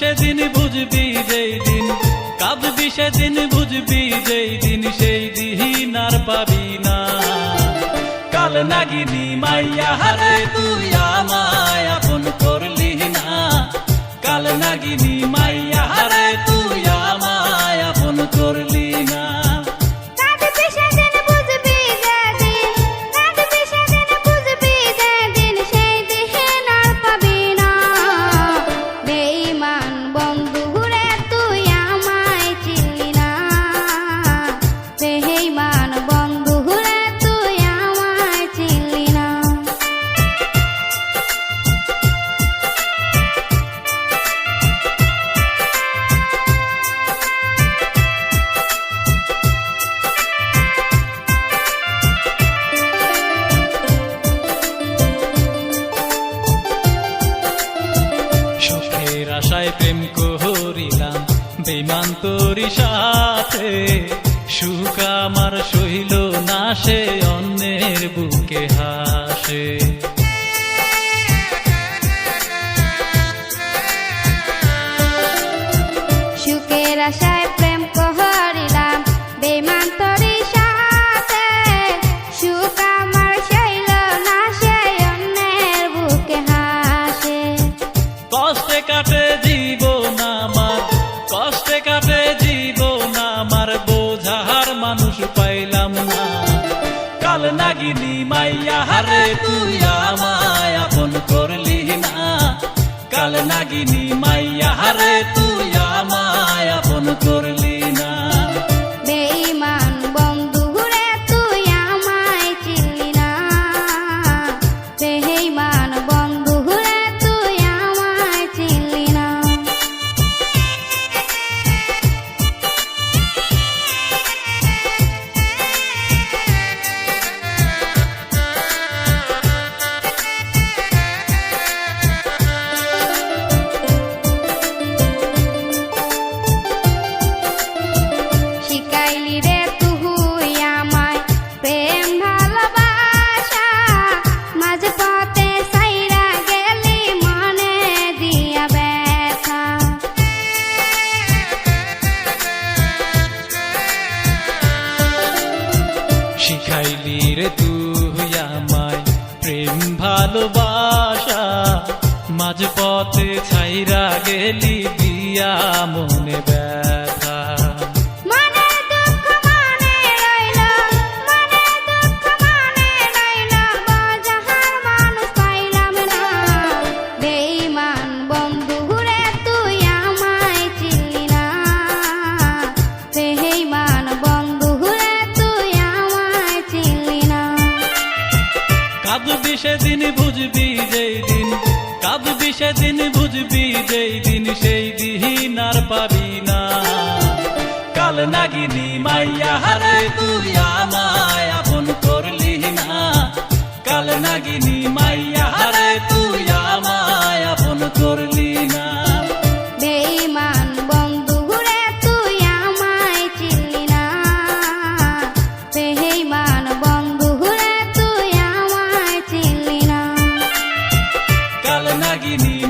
সেদিন বুঝবি যেই দিন, কাঁদবি সেদিন বুঝবি যেই দিন, সেই দিন আর পাবি না। কাল নাগিনি মাইয়া হারে তুই আমায় করিলাম বেমান তোরি সাথে। সুখ আমার সহিল না সে অন্যের বুকে হাসে। সুখের আশায় কাটে জীবন আমার বোঝার মানুষ পাইলাম না। কাল নাগিনি মাইয়া, হারে তুই আমায় আপন করলি না। কাল নাগিনি মাইয়া, হারে তুই আমায় আপন করলি না। বেঈমান বন্ধু তুই আমায় চিনলি না। বেঈমান শিখাইলি রে তুই আমায় প্রেম ভালোবাসা। মাঝ পথে ছাইরা গেলি দিয়া মনে ব্যথা। কাঁদবি সেদিন বুঝবি যেই দিন, কাঁদবি সেদিন বুঝবি যেই দিন, সেই দিন আর পাবি না। কাল নাগিনী মাইয়া হারে তুই ঘুরে